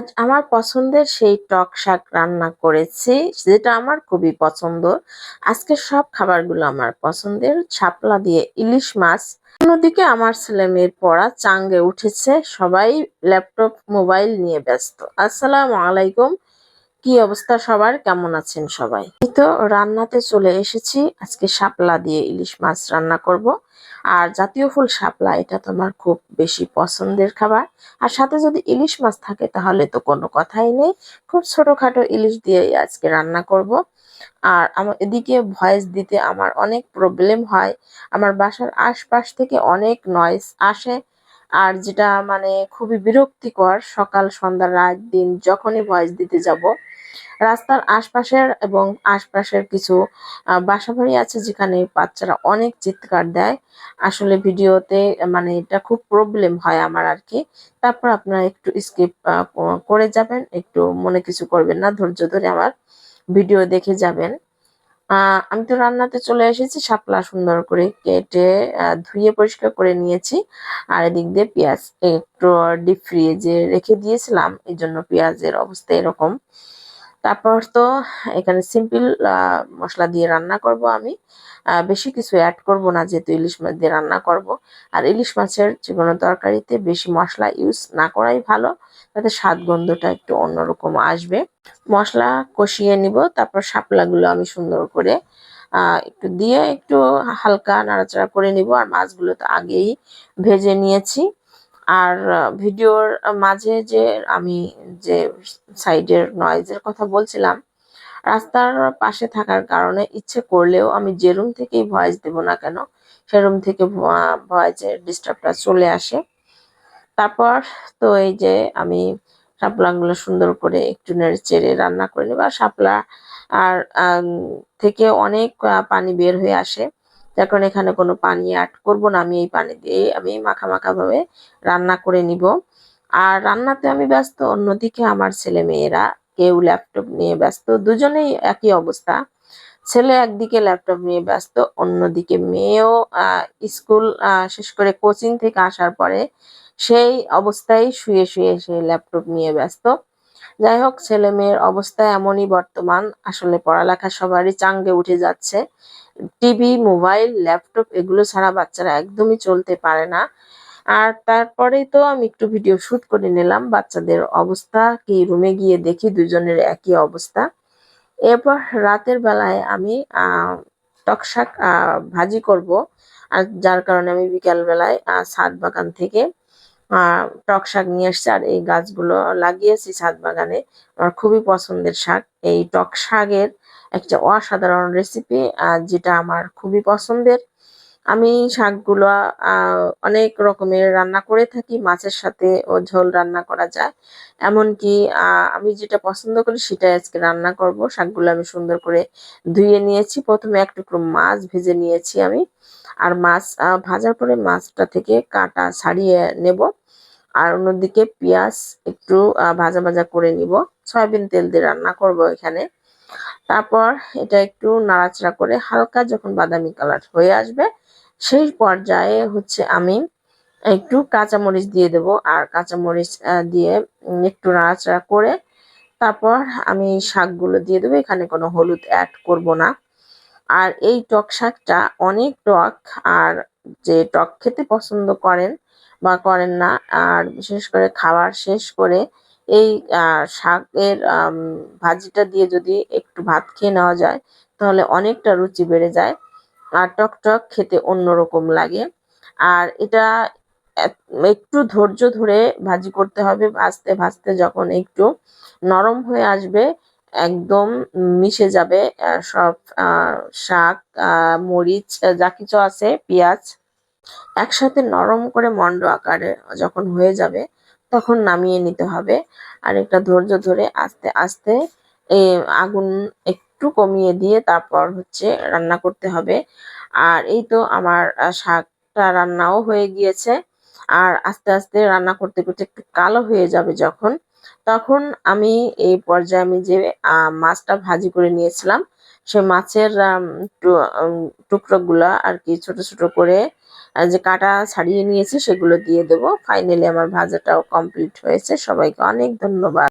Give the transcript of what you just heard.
আজ আমার পছন্দের সেই টক শাক রান্না করেছি, যেটা আমার খুবই পছন্দ। আজকে সব খাবারগুলো আমার পছন্দের। ছাপলা দিয়ে ইলিশ মাছ। অন্যদিকে আমার ছেলে মেয়ের পড়া চাঙ্গে উঠেছে। সবাই ল্যাপটপ, মোবাইল নিয়ে ব্যস্ত। আসসালামু আলাইকুম। কি অবস্থা সবার? কেমন আছেন সবাই? তো রান্নাতে চলে এসেছি। আজকে শাপলা দিয়ে ইলিশ মাছ রান্না করব। আর জাতীয় ফুল শাপলা, এটা তো আমার খুব বেশি পছন্দের খাবার। আর সাথে যদি ইলিশ মাছ থাকে, তাহলে তো কোনো কথাই নেই। খুব ছোটখাটো ইলিশ দিয়েই আজকে রান্না করব। আর আমার এদিকে ভয়েস দিতে আমার অনেক প্রবলেম হয়। আমার বাসার আশপাশ থেকে অনেক নয়েজ আসে। আর যেটা মানে খুবই বিরক্তিকর, সকাল, সন্ধ্যা, রাত, দিন, যখনই ভয়েস দিতে যাব রাস্তার আশপাশের এবং আশপাশের কিছু বাসাবাড়ি আছে যেখানে বাচ্চারা অনেক চিৎকার দেয়। আসলে ভিডিওতে মানে এটা খুব প্রবলেম হয় আমার আর কি তারপর আপনারা একটু স্কিপ করে যাবেন, একটু মনে কিছু করবেন না, ধৈর্য ধরে আমার ভিডিও দেখে যাবেন। আমি তো রান্নাতে চলে এসেছি, শাপলা সুন্দর করে কেটে ধুয়ে পরিষ্কার করে নিয়েছি। আর এদিক দিয়ে পেঁয়াজ একটু ডিপ ফ্রিজে রেখে দিয়েছিলাম এই জন্য পেঁয়াজের অবস্থা এরকম। তারপর তো এখানে সিম্পল মশলা দিয়ে রান্না করব আমি। বেশি কিছু অ্যাড করব না, যেহেতু ইলিশ মাছ দিয়ে রান্না করব। আর ইলিশ মাছের যে কোনো তরকারিতে বেশি মশলা ইউজ না করাই ভালো, তাতে স্বাদ গন্ধটা একটু অন্যরকম আসবে। মশলা কষিয়ে নিব, তারপর শাপলাগুলো আমি সুন্দর করে একটু দিয়ে একটু হালকা নাড়াচাড়া করে নিব। আর মাছগুলো তো আগেই ভেজে নিয়েছি। আর ভিডিওর মাঝে যে আমি যে সাইডের নয়েজের কথা বলছিলাম, রাস্তার পাশে থাকার কারণে ইচ্ছে করলেও আমি যে রুম থেকেই ভয়েস দেব না কেন, সে রুম থেকে ভয়েসের ডিস্টার্বটা চলে আসে। তারপর তো এই যে আমি শাপলাগুলো সুন্দর করে একটু নেড়ে চেড়ে রান্না করে নেব। আর শাপলা আর থেকে অনেক পানি বের হয়ে আসে। যার কারণে এখানে কোনো পানি অ্যাড করব না। আমি এই পানি দিয়ে আমি মাখা মাখা ভাবে রান্না করে নিব। আর রান্নাতে আমি ব্যস্ত। অন্যদিকে আমার ছেলে মেয়েরা কেউ ল্যাপটপ নিয়ে ব্যস্ত। দুজনেই একই অবস্থা। ছেলে একদিকে ল্যাপটপ নিয়ে ব্যস্ত, অন্যদিকে মেয়েও স্কুল শেষ করে কোচিং থেকে আসার পরে সেই অবস্থায় শুয়ে শুয়ে সে ল্যাপটপ নিয়ে ব্যস্ত। যাই হোক ছেলে মেয়ের অবস্থা এমনই বর্তমান। আসলে পড়ালেখা সবারই চাঙ্গে উঠে যাচ্ছে। টিভি, মোবাইল, ল্যাপটপ এগুলো ছাড়া বাচ্চারা একদমই চলতে পারে না। আর তারপরেই তো আমি একটু ভিডিও শুট করে নিলাম, বাচ্চাদের অবস্থা, কি রুমে গিয়ে দেখি দুজনের একই অবস্থা। এরপর রাতের বেলায় আমি টক শাক ভাজি করব। আর যার কারণে আমি বিকাল বেলায় ছাদ বাগান থেকে টক শাক নিয়ে এসছে আর এই গাছগুলো লাগিয়েছি ছাদ বাগানে। আমার খুবই পছন্দের শাক। এই টক শাকের একটা অসাধারণ রেসিপি যেটা আমার খুবই পছন্দের। আমি শাকগুলো অনেক রকমের রান্না করে থাকি, মাছের সাথে ও ঝোল রান্না করা যায়। এমনকি আমি যেটা পছন্দ করি সেটাই আজকে রান্না করব। শাকগুলো আমি সুন্দর করে ধুয়ে নিয়েছি। প্রথমে এক টুকরো মাছ ভেজে নিয়েছি আমি। আর মাছ ভাজার পরে মাছটা থেকে কাটা ছাড়িয়ে নেব। আর অন্যদিকে পেঁয়াজ একটু ভাজা ভাজা করে নিব। সয়াবিন তেল দিয়ে রান্না করব এখানে। তারপর এটা একটু নাড়াচাড়া করে হালকা যখন বাদামি কালার হয়ে আসবে, সেই পর্যায়ে হচ্ছে আমি একটু কাঁচামরিচ দিয়ে দেব। আর কাঁচামরিচ দিয়ে একটু নাড়াচাড়া করে তারপর আমি শাকগুলো দিয়ে দেবো। এখানে কোনো হলুদ অ্যাড করব না। আর এই টক শাকটা অনেক টক, আর যে টক খেতে পছন্দ করেন বা করেন না, আর বিশেষ করে খাবার শেষ করে এই শাকের ভাজিটা দিয়ে যদি একটু ভাত খেয়ে নেওয়া যায়, তাহলে অনেকটা রুচি বেড়ে যায়। আর টক টক খেতে অন্যরকম লাগে। আর এটা একটু ধৈর্য ধরে ভাজি করতে হবে, ভাজতে ভাজতে যখন একটু নরম হয়ে আসবে, একদম মিশে যাবে সব শাক মরিচ যা কিছু আছে, পেঁয়াজ, একসাথে নরম করে মন্ড আকারে যখন হয়ে যাবে তখন নামিয়ে নিতে হবে। আর একটা ধৈর্য ধরে আস্তে আস্তে আগুন একটু কমিয়ে দিয়ে তারপর হচ্ছে রান্না করতে হবে। আর এই তো আমার শাকটা রান্নাও হয়ে গিয়েছে। আর আস্তে আস্তে রান্না করতে করতে একটু কালো হয়ে যাবে যখন, তখন আমি এই পর্যায়ে আমি যে মাছটা ভাজি করে নিয়েছিলাম সে মাছের টুকরো টুকরোগুলো আর কি ছোট ছোট করে যে কাটা ছাড়িয়ে নিয়েছে সেগুলো দিয়ে দেবো। ফাইনালি আমার ভাজাটাও কমপ্লিট হয়েছে। সবাইকে অনেক ধন্যবাদ।